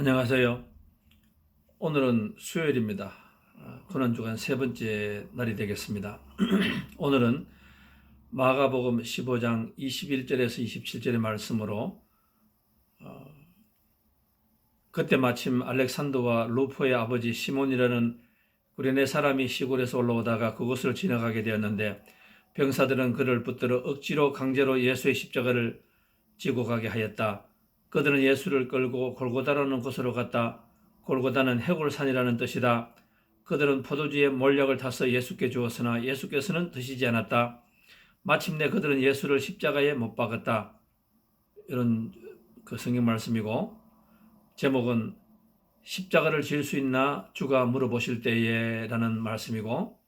안녕하세요. 오늘은 수요일입니다. 어, 고난주간 세 번째 날이 되겠습니다. 오늘은 마가복음 15장 21절에서 27절의 말씀으로 어, 그때 마침 알렉산더와 루포의 아버지 시몬이라는 구레네 사람이 시골에서 올라오다가 그곳을 지나가게 되었는데 병사들은 그를 붙들어 억지로 강제로 예수의 십자가를 지고 가게 하였다. 그들은 예수를 끌고 골고다라는 곳으로 갔다. 골고다는 해골산이라는 뜻이다. 그들은 포도주의 몰약을 타서 예수께 주었으나 예수께서는 드시지 않았다. 마침내 그들은 예수를 십자가에 못 박았다. 이런 그 성경 말씀이고 제목은 십자가를 질 수 있나 주가 물어보실 때에라는 말씀이고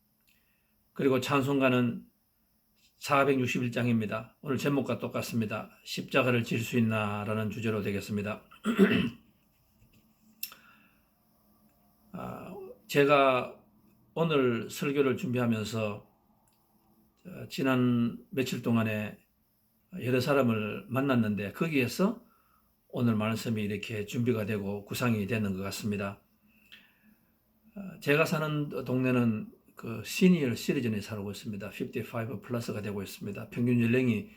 그리고 찬송가는 461장입니다. 오늘 제목과 똑같습니다. 십자가를 질 수 있나 라는 주제로 되겠습니다. 아, 제가 오늘 설교를 준비하면서 어, 지난 며칠 동안에 여러 사람을 만났는데 거기에서 오늘 말씀이 이렇게 준비가 되고 구상이 되는 것 같습니다. 어, 제가 사는 동네는 그 시니어 시리즌에 살고 있습니다. 55 플러스가 되고 있습니다. 평균 연령이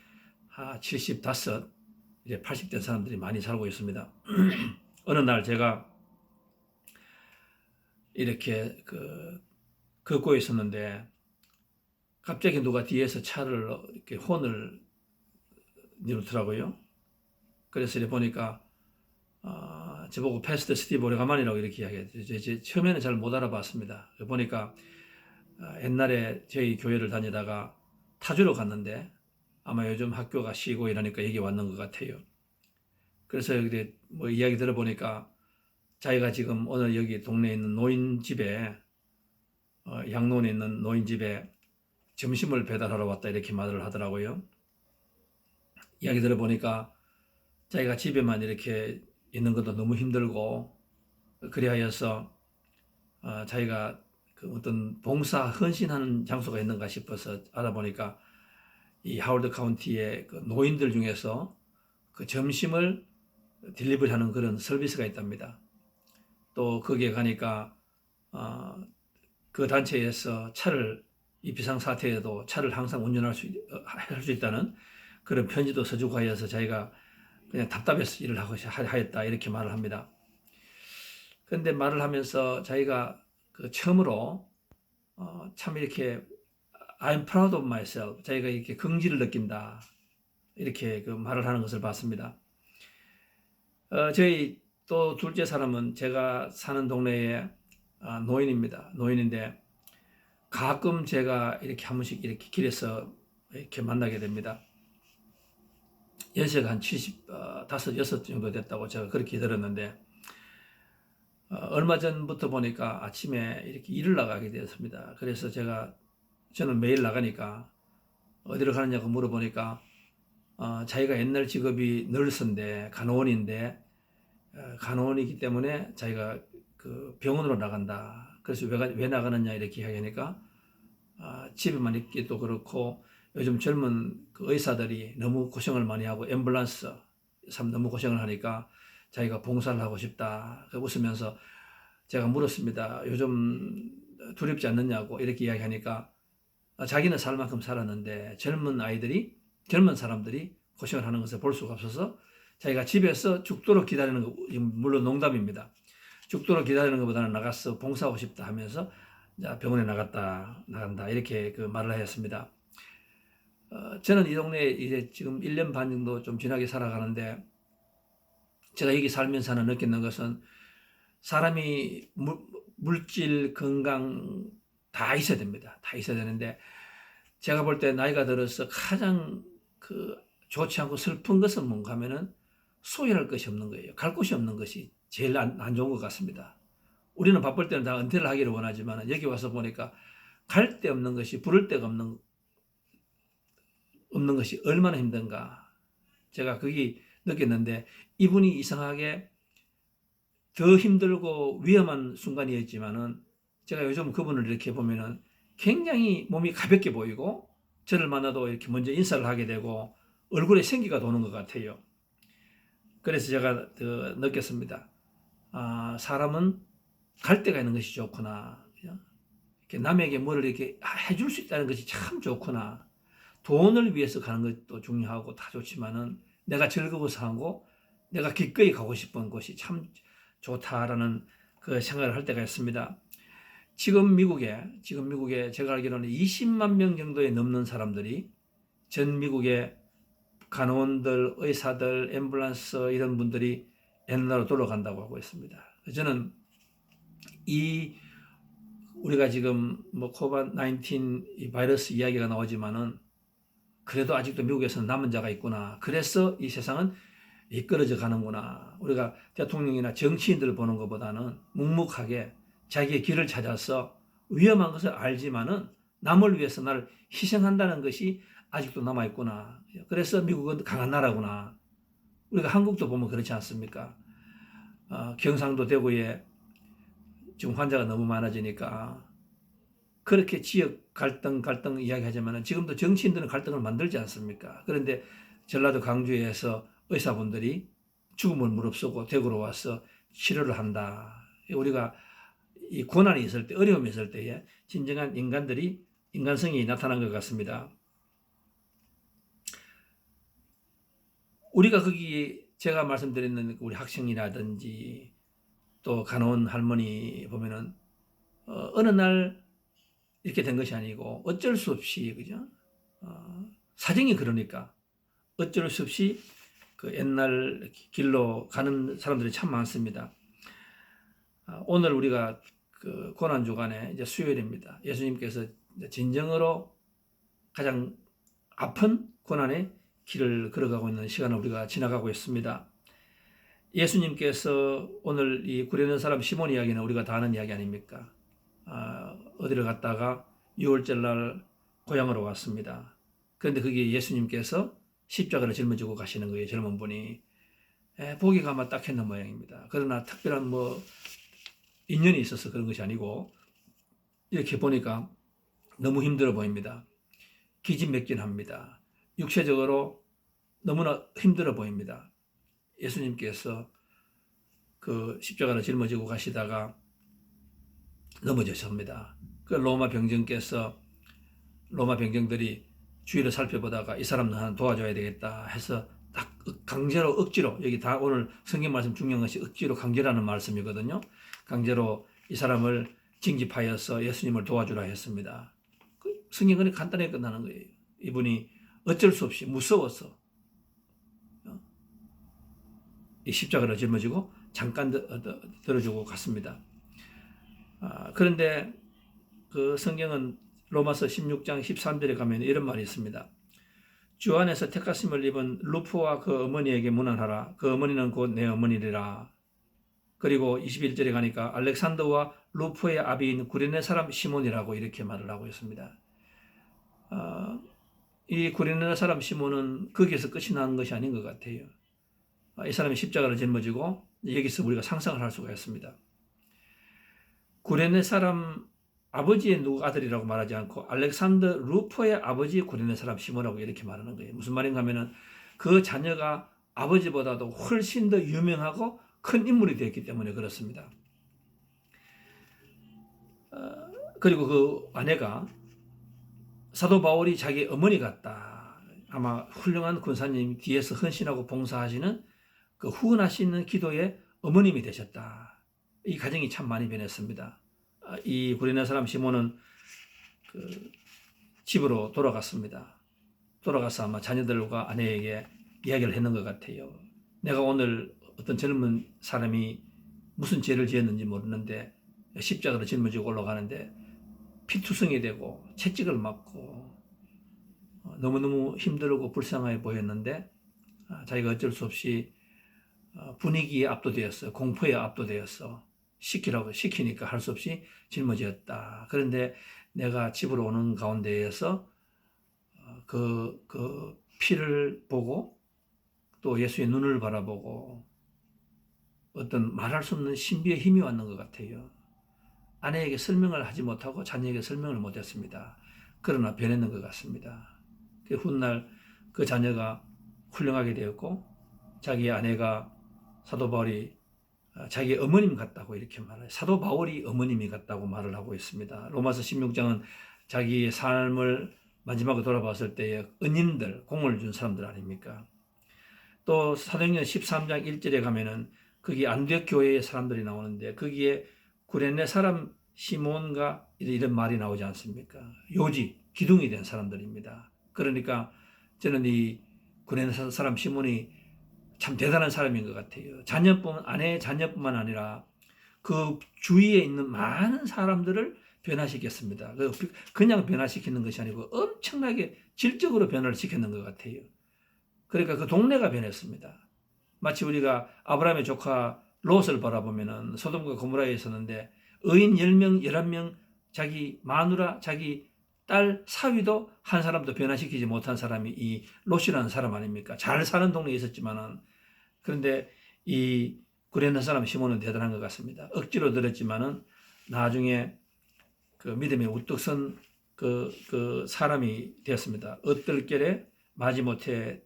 75, 이제 80대 사람들이 많이 살고 있습니다. 어느 날 제가 이렇게 그 걷고 있었는데 갑자기 누가 뒤에서 차를 이렇게 혼을 누르더라고요. 그래서 이렇게 보니까 어, 저보고 패스트 스티브 오래간만이라고 이렇게 제 처음에는 잘 못 알아봤습니다. 보니까 어, 옛날에 저희 교회를 다니다가 타주로 갔는데 아마 요즘 학교가 쉬고 이러니까 여기 왔는 것 같아요. 그래서 여기 뭐 이야기 들어보니까 자기가 지금 오늘 여기 동네에 있는 노인집에 어, 양론에 있는 노인집에 점심을 배달하러 왔다 이렇게 말을 하더라고요. 이야기 들어보니까 자기가 집에만 이렇게 있는 것도 너무 힘들고 그리하여서 어, 자기가 그 어떤 봉사 헌신하는 장소가 있는가 싶어서 알아보니까 이 하월드 카운티의 그 노인들 중에서 그 점심을 딜리버리 하는 그런 서비스가 있답니다. 또 거기에 가니까 어, 그 단체에서 차를 이 비상 사태에도 차를 항상 운전할 수, 어, 할수 있다는 그런 편지도 써주고 하여서 자기가 그냥 답답해서 일을 하고 하였다 이렇게 말을 합니다. 그런데 말을 하면서 자기가 그 처음으로 어, 참 이렇게 I'm proud of myself 자기가 이렇게 긍지를 느낀다 이렇게 그 말을 하는 것을 봤습니다. 어, 저희 또 둘째 사람은 제가 사는 동네에 아, 노인입니다. 노인인데 가끔 제가 이렇게 한 번씩 이렇게 길에서 이렇게 만나게 됩니다. 연세가 한 75, 어, 6 정도 됐다고 제가 그렇게 들었는데 어, 얼마 전부터 보니까 아침에 이렇게 일을 나가게 되었습니다. 그래서 제가 저는 매일 나가니까 어디로 가느냐고 물어보니까 어, 자기가 옛날 직업이 널스인데 간호원인데 어, 간호원이기 때문에 자기가 그 병원으로 나간다. 그래서 왜, 왜 나가느냐 이렇게 이야기하니까 아, 집에만 있기도 그렇고 요즘 젊은 그 의사들이 너무 고생을 많이 하고 앰뷸런스 참 너무 고생을 하니까 자기가 봉사를 하고 싶다. 그 웃으면서 제가 물었습니다. 요즘 두렵지 않느냐고 이렇게 이야기하니까 아, 자기는 살 만큼 살았는데 젊은 아이들이 젊은 사람들이 고생을 하는 것을 볼 수가 없어서 자기가 집에서 죽도록 기다리는 거 물론 농담입니다. 죽도록 기다리는 것보다는 나가서 봉사하고 싶다 하면서 병원에 나갔다 나간다 이렇게 그 말을 하였습니다. 어, 저는 이 동네에 이제 지금 1년 반 정도 좀 지나게 살아가는데 제가 여기 살면서 하나 느끼는 것은 사람이 물, 물질 건강 다 있어야 됩니다. 다 있어야 되는데 제가 볼 때 나이가 들어서 가장 그 좋지 않고 슬픈 것은 뭔가 하면은 소유할 것이 없는 거예요. 갈 곳이 없는 것이 제일 안, 안 좋은 것 같습니다. 우리는 바쁠 때는 다 은퇴를 하기를 원하지만 여기 와서 보니까 갈 데 없는 것이 부를 데가 없는 없는 것이 얼마나 힘든가. 제가 거기 느꼈는데 이분이 이상하게 더 힘들고 위험한 순간이었지만은 제가 요즘 그분을 이렇게 보면은 굉장히 몸이 가볍게 보이고 저를 만나도 이렇게 먼저 인사를 하게 되고 얼굴에 생기가 도는 것 같아요. 그래서 제가 더 느꼈습니다. 아, 사람은 갈 데가 있는 것이 좋구나. 이렇게 남에게 뭐를 이렇게 해줄 수 있다는 것이 참 좋구나. 돈을 위해서 가는 것도 중요하고 다 좋지만은 내가 즐거워서 하고 내가 기꺼이 가고 싶은 곳이 참 좋다라는 그 생각을 할 때가 있습니다. 지금 미국에 지금 미국에 제가 알기로는 20만 명 정도에 넘는 사람들이 전 미국의 간호원들, 의사들, 앰뷸런스 이런 분들이 옛날로 돌아간다고 하고 있습니다. 저는 이 우리가 지금 뭐 코바 19 바이러스 이야기가 나오지만은 그래도 아직도 미국에서는 남은 자가 있구나. 그래서 이 세상은 이끌어져 가는구나. 우리가 대통령이나 정치인들을 보는 것보다는 묵묵하게 자기의 길을 찾아서 위험한 것을 알지만은 남을 위해서 나를 희생한다는 것이 아직도 남아있구나. 그래서 미국은 강한 나라구나. 우리가 한국도 보면 그렇지 않습니까? 어, 경상도 대구에 지금 환자가 너무 많아지니까 그렇게 지역 갈등 갈등 이야기하지만 지금도 정치인들은 갈등을 만들지 않습니까? 그런데 전라도 강주에서 의사분들이 죽음을 무릅쓰고 대구로 와서 치료를 한다. 우리가 이 고난이 있을 때 어려움이 있을 때에 진정한 인간들이 인간성이 나타난 것 같습니다. 우리가 거기 제가 말씀드리는 우리 학생이라든지 또 간호원 할머니 보면은 어, 느 날 이렇게 된 것이 아니고 어쩔 수 없이 그죠? 어, 사정이 그러니까 어쩔 수 없이 그 옛날 길로 가는 사람들이 참 많습니다. 아, 오늘 우리가 그 고난 주간에 이제 수요일입니다. 예수님께서 진정으로 가장 아픈 고난의 길을 걸어가고 있는 시간을 우리가 지나가고 있습니다. 예수님께서 오늘 이 구레는 사람 시몬 이야기는 우리가 다 아는 이야기 아닙니까? 아, 어디를 갔다가 6월절 날 고향으로 왔습니다. 그런데 그게 예수님께서 십자가를 짊어지고 가시는 거예요. 젊은 분이. 에, 보기가 아마 딱 했는 모양입니다. 그러나 특별한 뭐 인연이 있어서 그런 것이 아니고 이렇게 보니까 너무 힘들어 보입니다. 기진맥진합니다. 육체적으로 너무나 힘들어 보입니다. 예수님께서 그 십자가를 짊어지고 가시다가 넘어지셨습니다. 그 로마 병정께서 로마 병정들이 주위를 살펴보다가 이 사람 하나 도와줘야 되겠다 해서 딱 강제로 억지로 여기 다 오늘 성경 말씀 중요한 것이 억지로 강제라는 말씀이거든요. 강제로 이 사람을 징집하여서 예수님을 도와주라 했습니다. 그 성경은 간단하게 끝나는 거예요. 이분이 어쩔 수 없이 무서워서 어? 이 십자가를 짊어지고 잠깐 들어주고 갔습니다. 아, 그런데 그 성경은 로마서 16장 13절에 가면 이런 말이 있습니다. 주 안에서 택하심을 입은 루프와 그 어머니에게 문안하라. 그 어머니는 곧 내 어머니리라. 그리고 21절에 가니까 알렉산더와 루프의 아비인 구레네 사람 시몬이라고 이렇게 말을 하고 있습니다. 어, 이 구레네 사람 시몬은 거기에서 끝이 나는 것이 아닌 것 같아요. 이 사람이 십자가를 짊어지고 여기서 우리가 상상을 할 수가 있습니다. 구레네 사람 아버지의 누구 아들이라고 말하지 않고 알렉산더 루퍼의 아버지 구레네 사람 시몬이라고 이렇게 말하는 거예요. 무슨 말인가 하면은 그 자녀가 아버지보다도 훨씬 더 유명하고 큰 인물이 되었기 때문에 그렇습니다. 어, 그리고 그 아내가 사도 바울이 자기 어머니 같다. 아마 훌륭한 군사님 뒤에서 헌신하고 봉사하시는 그 후원하시는 기도의 어머님이 되셨다. 이 가정이 참 많이 변했습니다. 아, 이 구레네 사람 시몬은 그 집으로 돌아갔습니다. 돌아가서 아마 자녀들과 아내에게 이야기를 했는 것 같아요. 내가 오늘 어떤 젊은 사람이 무슨 죄를 지었는지 모르는데 십자가를 짊어지고 올라가는데 피투성이 되고 채찍을 맞고 어, 너무너무 힘들고 불쌍해 보였는데 아, 자기가 어쩔 수 없이 어, 분위기에 압도되었어 공포에 압도되었어 시키라고 시키니까 할 수 없이 짊어졌다. 그런데 내가 집으로 오는 가운데에서 어, 그, 그 피를 보고 또 예수의 눈을 바라보고 어떤 말할 수 없는 신비의 힘이 왔는 것 같아요. 아내에게 설명을 하지 못하고 자녀에게 설명을 못했습니다. 그러나 변했는 것 같습니다. 그 훗날 그 자녀가 훌륭하게 되었고 자기 아내가 사도 바울이 어, 자기 어머님 같다고 이렇게 말해요. 사도 바울이 어머님이 같다고 말을 하고 있습니다. 로마서 16장은 자기의 삶을 마지막으로 돌아봤을 때에 은인들, 공을 준 사람들 아닙니까? 또 사도행전 13장 1절에 가면은 거기 안디옥 교회의 사람들이 나오는데 거기에 구레네 사람 시몬과 이런 말이 나오지 않습니까? 요지, 기둥이 된 사람들입니다. 그러니까 저는 이 구레네 사람 시몬이 참 대단한 사람인 것 같아요. 자녀뿐 아내 자녀뿐만 아니라 그 주위에 있는 많은 사람들을 변화시켰습니다. 그 그냥 변화시키는 것이 아니고 엄청나게 질적으로 변화를 시켰는 것 같아요. 그러니까 그 동네가 변했습니다. 마치 우리가 아브라함의 조카 롯을 바라보면은 소돔과 고모라에 있었는데 의인 10명, 11명 자기 마누라, 자기 딸 사위도 한 사람도 변화시키지 못한 사람이 이 롯이라는 사람 아닙니까? 잘 사는 동네에 있었지만은 그런데 이 구레나 사람 시몬은 대단한 것 같습니다. 억지로 들었지만은 나중에 그 믿음의 우뚝 선 그, 그 사람이 되었습니다. 어떨결에 마지못해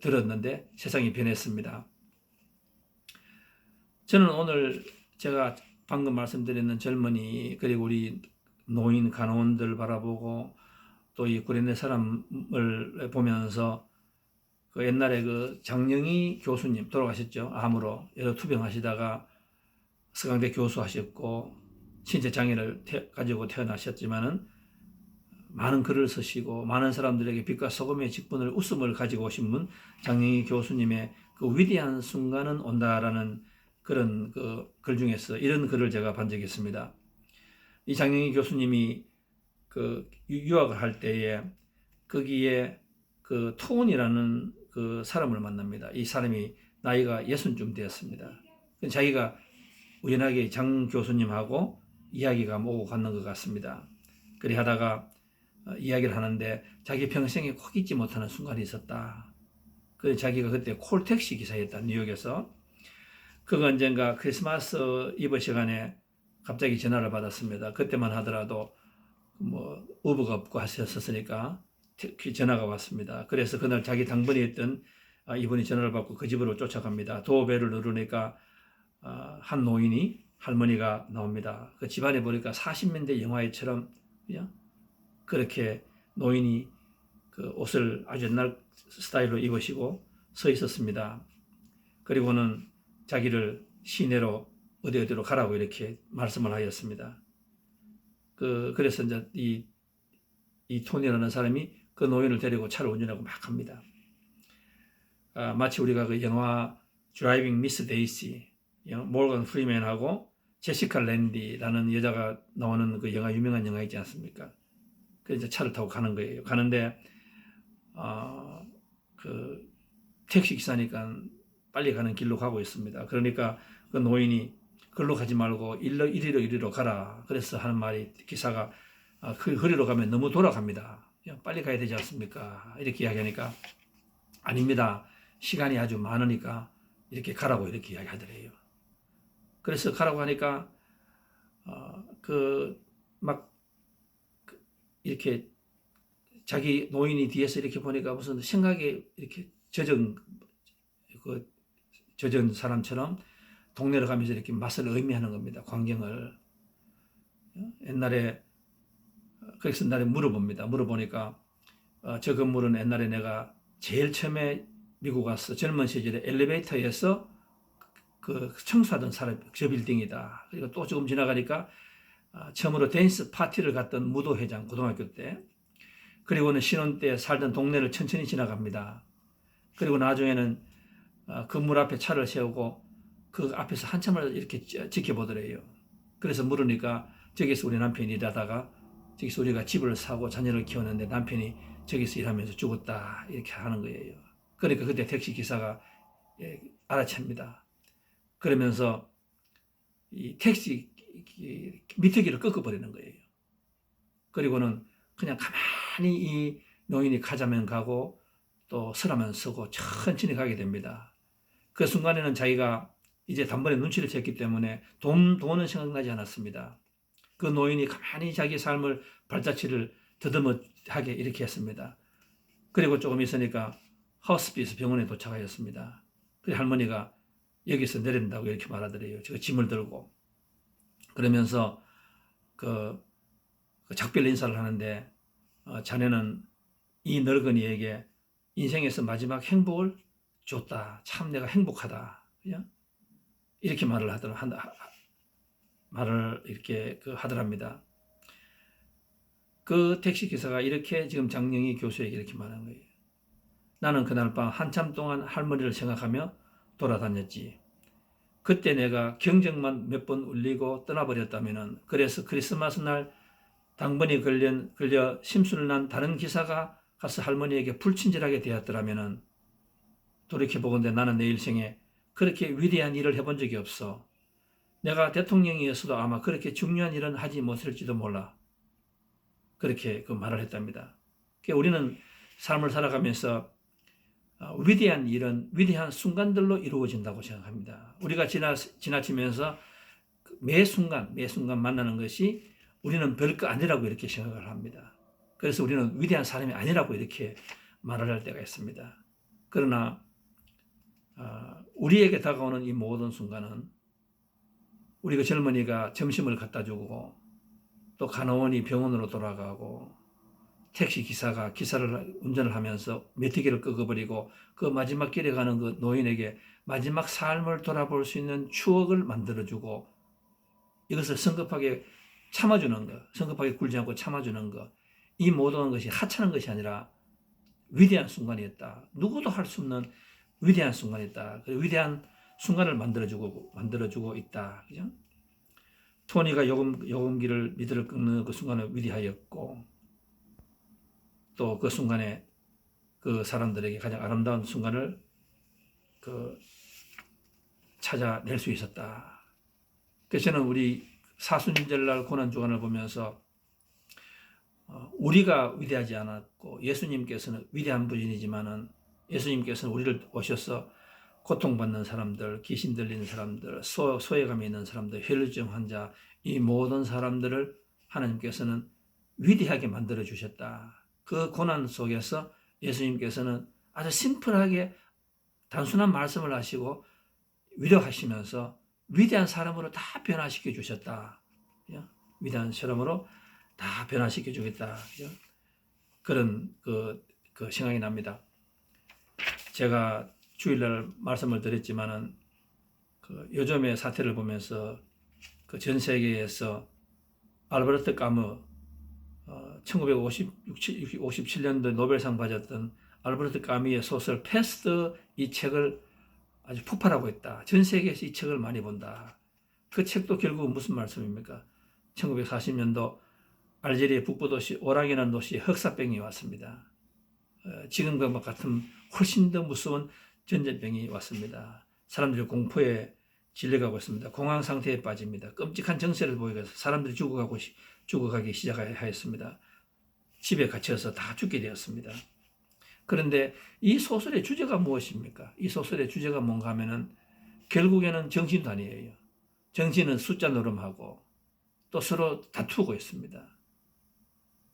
들었는데 세상이 변했습니다. 저는 오늘 제가 방금 말씀드렸는 젊은이 그리고 우리 노인 간호원들 바라보고 또 이 구레네 사람을 보면서 그 옛날에 그 장영희 교수님 돌아가셨죠 암으로 여러 투병하시다가 서강대 교수하셨고 신체 장애를 태, 가지고 태어나셨지만은 많은 글을 쓰시고 많은 사람들에게 빛과 소금의 직분을 웃음을 가지고 오신 분 장영희 교수님의 그 위대한 순간은 온다라는 그런 그 글 중에서 이런 글을 제가 본 적이 있습니다. 이 장영희 교수님이 그 유학을 할 때에 거기에 그 토운이라는 그 사람을 만납니다. 이 사람이 나이가 예순쯤 되었습니다. 자기가 우연하게 장 교수님하고 이야기가 오고 갔는 것 같습니다. 그리 하다가 어, 이야기를 하는데 자기 평생에 꼭 잊지 못하는 순간이 있었다. 그 자기가 그때 콜택시 기사였다 뉴욕에서 그가 언젠가 크리스마스 이브 시간에 갑자기 전화를 받았습니다. 그때만 하더라도 뭐 우버가 없고 하셨으니까 전화가 왔습니다. 그래서 그날 자기 당번이 있던 아, 이분이 전화를 받고 그 집으로 쫓아갑니다. 도어벨을 누르니까 아, 한 노인이 할머니가 나옵니다. 그 집안에 보니까 40년대 영화에처럼 그냥 그렇게 노인이 그 옷을 아주 옛날 스타일로 입으시고 서 있었습니다. 그리고는 자기를 시내로 어디 어디로 가라고 이렇게 말씀을 하였습니다. 그 그래서 이제 이, 이 토니라는 사람이 그 노인을 데리고 차를 운전하고 막 갑니다. 아, 마치 우리가 그 영화 드라이빙 미스 데이시, 몰건 프리맨하고 제시카 랜디라는 여자가 나오는 그 영화 유명한 영화 있지 않습니까? 그래서 차를 타고 가는 거예요. 가는데 어, 그 택시 기사니까 빨리 가는 길로 가고 있습니다. 그러니까 그 노인이 글로 가지 말고 일로 이리로 이리로 가라. 그래서 하는 말이 기사가 아, 그 거리로 가면 너무 돌아갑니다. 빨리 가야 되지 않습니까? 이렇게 이야기하니까 아닙니다. 시간이 아주 많으니까 이렇게 가라고 이렇게 이야기하더래요. 그래서 가라고 하니까 어, 그막 그 이렇게 자기 노인이 뒤에서 이렇게 보니까 무슨 생각에 이렇게 젖은 그 젖은 사람처럼 동네를 가면서 이렇게 맛을 의미하는 겁니다. 광경을 옛날에 그래서 옛날에 물어봅니다. 물어보니까 어, 저 건물은 옛날에 내가 제일 처음에 미국 와서 젊은 시절에 엘리베이터에서 그 청소하던 사람 저 빌딩이다. 그리고 또 조금 지나가니까 어, 처음으로 댄스 파티를 갔던 무도회장 고등학교 때 그리고는 신혼 때 살던 동네를 천천히 지나갑니다. 그리고 나중에는 어, 건물 앞에 차를 세우고 그 앞에서 한참을 이렇게 지켜보더래요. 그래서 물으니까 저기서 우리 남편이 일하다가 저기서 우리가 집을 사고 자녀를 키웠는데 남편이 저기서 일하면서 죽었다 이렇게 하는 거예요. 그러니까 그때 택시 기사가 예, 알아챕니다. 그러면서 이 택시 미터기를 꺾어버리는 거예요. 그리고는 그냥 가만히 이 노인이 가자면 가고 또 서라면 서고 천천히 가게 됩니다. 그 순간에는 자기가 이제 단번에 눈치를 챘기 때문에 돈, 돈은 생각나지 않았습니다. 그 노인이 가만히 자기 삶을 발자취를 더듬어하게 이렇게 했습니다. 그리고 조금 있으니까 하우스피스 병원에 도착하였습니다. 그 할머니가 여기서 내린다고 이렇게 말하더래요. 저 짐을 들고 그러면서 그, 그 작별 인사를 하는데 어, 자네는 이 늙은이에게 인생에서 마지막 행복을 줬다. 참 내가 행복하다. 그냥 이렇게 말을 하더라. 한, 하- 말을 이렇게 그 하더랍니다. 그 택시 기사가 이렇게 지금 장영희 교수에게 이렇게 말한 거예요. 나는 그날 밤 한참 동안 할머니를 생각하며 돌아다녔지. 그때 내가 경적만 몇 번 울리고 떠나버렸다면은 그래서 크리스마스 날 당번이 걸려, 걸려 심술 난 다른 기사가 가서 할머니에게 불친절하게 대했더라면은 돌이켜보건대 나는 내 일생에 그렇게 위대한 일을 해본 적이 없어. 내가 대통령이었어도 아마 그렇게 중요한 일은 하지 못할지도 몰라. 그렇게 그 말을 했답니다. 그러니까 우리는 삶을 살아가면서 어, 위대한 일은 위대한 순간들로 이루어진다고 생각합니다. 우리가 지나, 지나치면서 그매 순간, 매 순간 만나는 것이 우리는 별거 아니라고 이렇게 생각을 합니다. 그래서 우리는 위대한 사람이 아니라고 이렇게 말을 할 때가 있습니다. 그러나 어, 우리에게 다가오는 이 모든 순간은 우리 그 젊은이가 점심을 갖다 주고 또 간호원이 병원으로 돌아가고 택시 기사가 기사를 운전을 하면서 메티기를 끄어버리고 그 마지막 길에 가는 그 노인에게 마지막 삶을 돌아볼 수 있는 추억을 만들어주고 이것을 성급하게 참아주는 것, 성급하게 굴지 않고 참아주는 것, 이 모든 것이 하찮은 것이 아니라 위대한 순간이었다. 누구도 할 수 없는 위대한 순간이었다. 그 위대한 순간을 만들어주고 만들어주고 있다. 그죠? 토니가 요금 요금기를 미드를 끊는 그 순간은 위대하였고 또 그 순간에 그 사람들에게 가장 아름다운 순간을 그 찾아낼 수 있었다. 그래서 저는 우리 사순절날 고난 주간을 보면서 어, 우리가 위대하지 않았고 예수님께서는 위대한 분이지만은 예수님께서는 우리를 오셔서 고통받는 사람들, 귀신 들리는 사람들, 소, 소외감이 있는 사람들, 혈류증 환자 이 모든 사람들을 하나님께서는 위대하게 만들어 주셨다. 그 고난 속에서 예수님께서는 아주 심플하게 단순한 말씀을 하시고 위로하시면서 위대한 사람으로 다 변화시켜 주셨다. 위대한 사람으로 다 변화시켜 주겠다. 그런 그, 그 생각이 납니다. 제가 주일날 말씀을 드렸지만은 그 요즘의 사태를 보면서 그 전 세계에서 알베르트 까무 어, 1957년도 노벨상 받았던 알베르트 까미의 소설 패스트 이 책을 아주 폭발하고 있다. 전 세계에서 이 책을 많이 본다. 그 책도 결국 무슨 말씀입니까? 1940년도 알제리의 북부 도시 오랑이라는 도시에 흑사병이 왔습니다. 어, 지금과 같은 훨씬 더 무서운 전염병이 왔습니다. 사람들이 공포에 질려가고 있습니다. 공황 상태에 빠집니다. 끔찍한 정세를 보이고 사람들이 죽어가고 시- 죽어가기 시작하였습니다. 집에 갇혀서 다 죽게 되었습니다. 그런데 이 소설의 주제가 무엇입니까? 이 소설의 주제가 뭔가 하면은 결국에는 정신단이에요. 정신은 숫자 노름하고 또 서로 다투고 있습니다.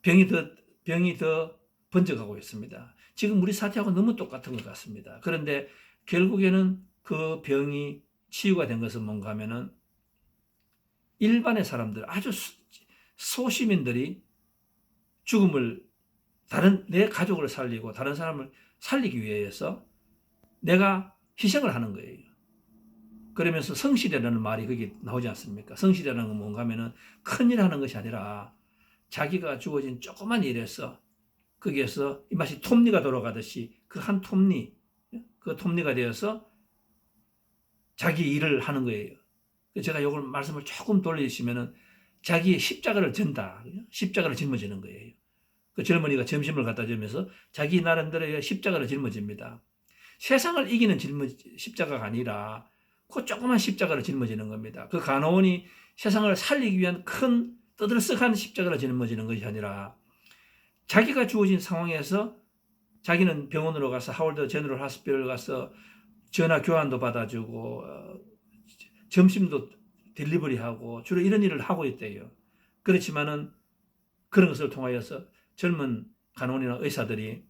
병이 더, 병이 더 번져가고 있습니다. 지금 우리 사태하고 너무 똑같은 것 같습니다. 그런데 결국에는 그 병이 치유가 된 것은 뭔가 하면은 일반의 사람들, 아주 수- 소시민들이 죽음을 다른 내 가족을 살리고 다른 사람을 살리기 위해서 내가 희생을 하는 거예요. 그러면서 성실이라는 말이 거기 나오지 않습니까? 성실이라는 건 뭔가 하면은 큰 일 하는 것이 아니라 자기가 주어진 조그만 일에서 거기에서 이 마치 톱니가 돌아가듯이 그 한 톱니, 그 톱니가 되어서 자기 일을 하는 거예요. 그래서 제가 이걸 말씀을 조금 돌리시면은 자기의 십자가를 전다. 십자가를 짊어지는 거예요. 그 젊은이가 점심을 갖다 주면서 자기 나름대로의 십자가를 짊어집니다. 세상을 이기는 짊어, 십자가가 아니라 그 조그만 십자가를 짊어지는 겁니다. 그 간호원이 세상을 살리기 위한 큰 떠들썩한 십자가를 짊어지는 것이 아니라 자기가 주어진 상황에서 자기는 병원으로 가서 하월드 제너럴 하스피를 가서 전화 교환도 받아주고 어, 점심도 딜리버리하고 주로 이런 일을 하고 있대요. 그렇지만은 그런 것을 통하여서 젊은 간호원이나 의사들이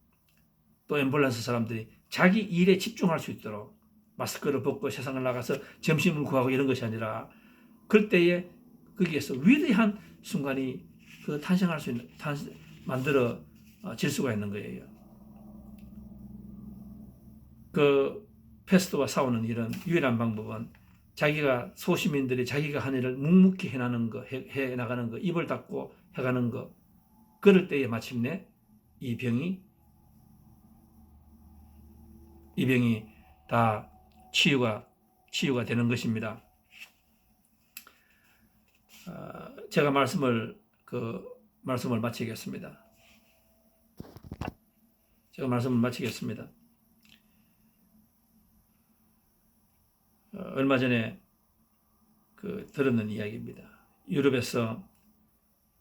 또 앰뷸런스 사람들이 자기 일에 집중할 수 있도록 마스크를 벗고 세상을 나가서 점심을 구하고 이런 것이 아니라 그때에 거기에서 위대한 순간이 그 탄생할 수 있는 탄 만들어 어, 질 수가 있는 거예요. 그 패스트와 싸우는 이런 유일한 방법은 자기가 소시민들이 자기가 한 일을 묵묵히 해나는 거, 해, 해 나가는 거, 입을 닫고 해가는 거. 그럴 때에 마침내 이 병이 이 병이 다 치유가 치유가 되는 것입니다. 아, 제가 말씀을 그 말씀을 마치겠습니다. 제가 말씀을 마치겠습니다. 어, 얼마 전에 그 들었는 이야기입니다. 유럽에서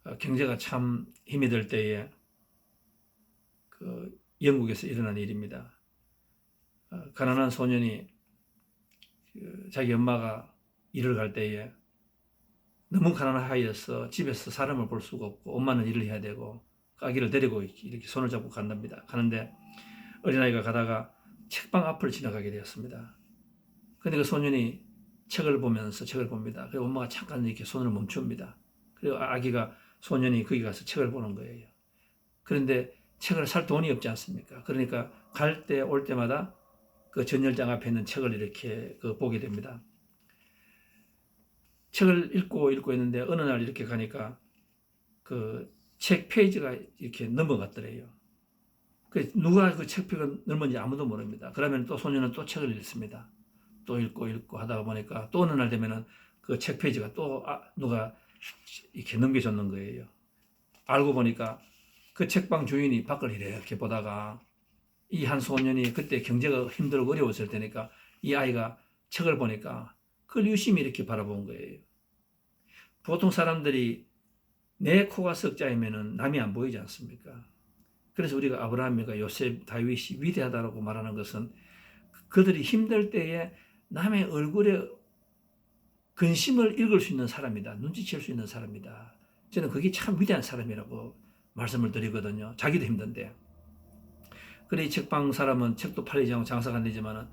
어, 경제가 참 힘이 들 때에 그 영국에서 일어난 일입니다. 어, 가난한 소년이 그 자기 엄마가 일을 갈 때에 너무 가난하여서 집에서 사람을 볼 수가 없고 엄마는 일을 해야 되고 아기를 데리고 이렇게 손을 잡고 간답니다. 가는데 어린아이가 가다가 책방 앞을 지나가게 되었습니다. 근데 그 소년이 책을 보면서 책을 봅니다. 그리고 엄마가 잠깐 이렇게 손을 멈춥니다. 그리고 아기가 소년이 거기 가서 책을 보는 거예요. 그런데 책을 살 돈이 없지 않습니까? 그러니까 갈 때 올 때마다 그 전열장 앞에 있는 책을 이렇게 그 보게 됩니다. 책을 읽고 읽고 있는데 어느 날 이렇게 가니까 그 책 페이지가 이렇게 넘어갔더래요. 그 누가 그 책 페이지가 넘었는지 아무도 모릅니다. 그러면 또 소년은 또 책을 읽습니다. 또 읽고 읽고 하다가 보니까 또 어느 날 되면은 그 책 페이지가 또 아, 누가 이렇게 넘겨줬는 거예요. 알고 보니까 그 책방 주인이 밖을 이렇게 보다가 이 한 소년이 그때 경제가 힘들고 어려웠을 때니까 이 아이가 책을 보니까 그걸 유심히 이렇게 바라본 거예요. 보통 사람들이 내 코가 석자이면은 남이 안 보이지 않습니까? 그래서 우리가 아브라함과 요셉, 다윗이 위대하다고 말하는 것은 그들이 힘들 때에 남의 얼굴에 근심을 읽을 수 있는 사람이다. 눈치챌 수 있는 사람이다. 저는 그게 참 위대한 사람이라고 말씀을 드리거든요. 자기도 힘든데. 그래, 이 책방 사람은 책도 팔리지 않고 장사가 안 되지만은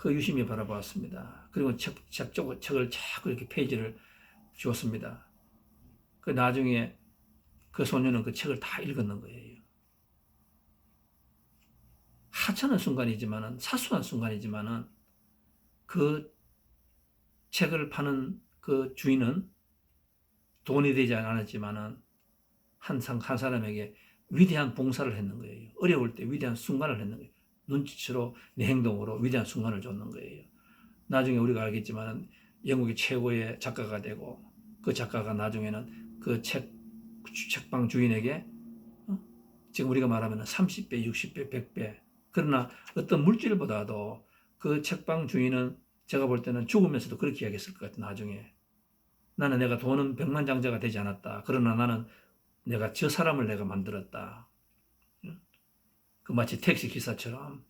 그 유심히 바라보았습니다. 그리고 책, 책, 책을 자꾸 이렇게 페이지를 주었습니다. 그 나중에 그 소년은 그 책을 다 읽었는 거예요. 하찮은 순간이지만은, 사소한 순간이지만은, 그 책을 파는 그 주인은 돈이 되지 않았지만은 항상 한 사람에게 위대한 봉사를 했는 거예요. 어려울 때 위대한 순간을 했는 거예요. 눈치로 내 행동으로 위대한 순간을 줬는 거예요. 나중에 우리가 알겠지만 영국의 최고의 작가가 되고 그 작가가 나중에는 그 책, 책방 주인에게 어? 지금 우리가 말하면 30배, 60배, 100배 그러나 어떤 물질보다도 그 책방 주인은 제가 볼 때는 죽으면서도 그렇게 이야기했을 것 같아요. 나중에 나는 내가 돈은 백만장자가 되지 않았다. 그러나 나는 내가 저 사람을 내가 만들었다. 그 마치 택시 기사처럼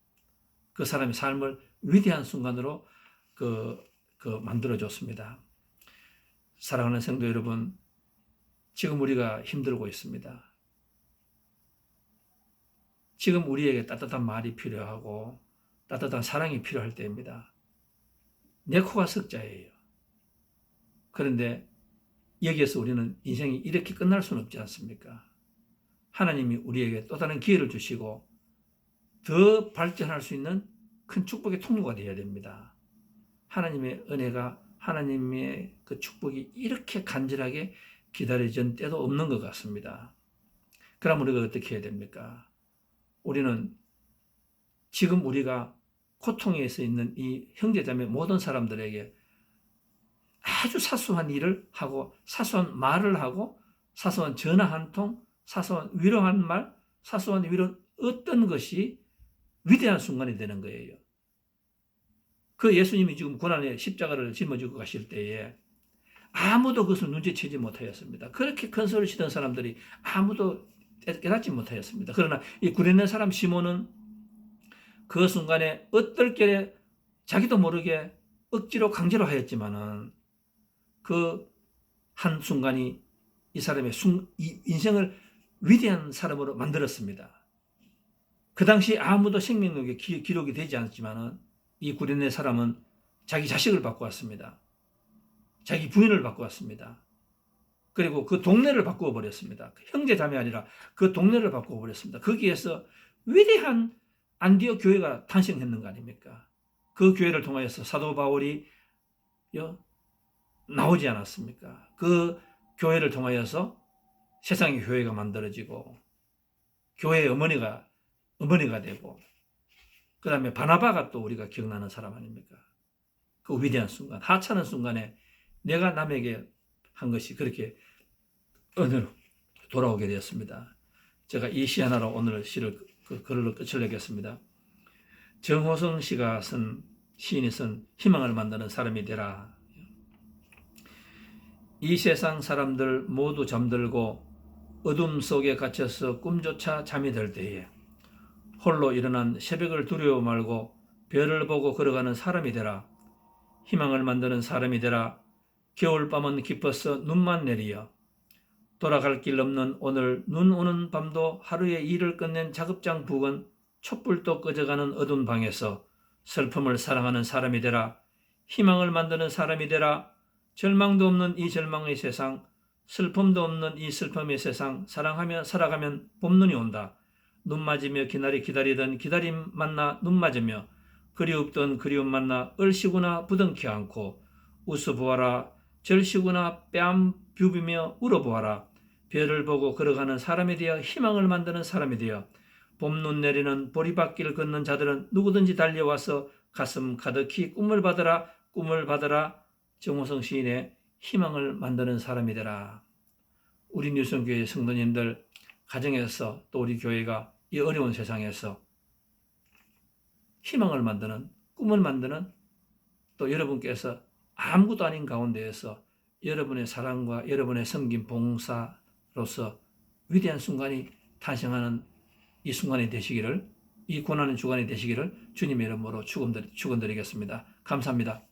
그 사람의 삶을 위대한 순간으로 그, 그 만들어줬습니다. 사랑하는 성도 여러분, 지금 우리가 힘들고 있습니다. 지금 우리에게 따뜻한 말이 필요하고 따뜻한 사랑이 필요할 때입니다. 내 코가 석자예요. 그런데 여기에서 우리는 인생이 이렇게 끝날 수는 없지 않습니까? 하나님이 우리에게 또 다른 기회를 주시고 더 발전할 수 있는 큰 축복의 통로가 되어야 됩니다. 하나님의 은혜가 하나님의 그 축복이 이렇게 간절하게 기다려진 때도 없는 것 같습니다. 그럼 우리가 어떻게 해야 됩니까? 우리는 지금 우리가 고통에서 있는 이 형제자매 모든 사람들에게 아주 사소한 일을 하고 사소한 말을 하고 사소한 전화 한 통, 사소한 위로한 말, 사소한 위로 어떤 것이 위대한 순간이 되는 거예요. 그 예수님이 지금 고난의 십자가를 짊어지고 가실 때에 아무도 그것을 눈치채지 못하였습니다. 그렇게 큰 소리를 치던 사람들이 아무도 깨닫지 못하였습니다. 그러나 이 구레네 사람 시몬은 그 순간에 어떨결에 자기도 모르게 억지로 강제로 하였지만은 그 한 순간이 이 사람의 인생을 위대한 사람으로 만들었습니다. 그 당시 아무도 생명력에 기, 록이 되지 않았지만은 이 구련의 사람은 자기 자식을 바꾸었습니다. 자기 부인을 바꾸었습니다. 그리고 그 동네를 바꾸어 버렸습니다. 형제 자매 아니라 그 동네를 바꾸어 버렸습니다. 거기에서 위대한 안디옥 교회가 탄생했는 거 아닙니까? 그 교회를 통하여서 사도 바울이 요 나오지 않았습니까? 그 교회를 통하여서 세상의 교회가 만들어지고 교회의 어머니가 어머니가 되고 그 다음에 바나바가 또 우리가 기억나는 사람 아닙니까? 그 위대한 순간 하찮은 순간에 내가 남에게 한 것이 그렇게 은혜로 돌아오게 되었습니다. 제가 이 시 하나로 오늘 시를 그 글로 끝을 내겠습니다. 정호성 씨가 쓴 시인이 쓴 희망을 만드는 사람이 되라. 이 세상 사람들 모두 잠들고 어둠 속에 갇혀서 꿈조차 잠이 들 때에 홀로 일어난 새벽을 두려워 말고 별을 보고 걸어가는 사람이 되라. 희망을 만드는 사람이 되라. 겨울밤은 깊어서 눈만 내리어 돌아갈 길 없는 오늘 눈 오는 밤도 하루의 일을 끝낸 작업장 부근 촛불도 꺼져가는 어두운 방에서 슬픔을 사랑하는 사람이 되라. 희망을 만드는 사람이 되라. 절망도 없는 이 절망의 세상, 슬픔도 없는 이 슬픔의 세상, 사랑하며 살아가면 봄눈이 온다. 눈 맞으며 기다리 기다리던 기다림 만나 눈 맞으며 그리웠던 그리움 만나 얼씨구나 부둥켜 안고 웃어보아라. 절씨구나 뺨 비비며 울어보아라. 별을 보고 걸어가는 사람이 되어 희망을 만드는 사람이 되어 봄눈 내리는 보리밭길 걷는 자들은 누구든지 달려와서 가슴 가득히 꿈을 받으라 꿈을 받으라. 정호성 시인의 희망을 만드는 사람이 되라. 우리 뉴성교회 성도님들 가정에서 또 우리 교회가 이 어려운 세상에서 희망을 만드는 꿈을 만드는 또 여러분께서 아무것도 아닌 가운데에서 여러분의 사랑과 여러분의 섬김 봉사로서 위대한 순간이 탄생하는 이 순간이 되시기를 이 고난의 주간이 되시기를 주님의 이름으로 축원드리겠습니다. 감사합니다.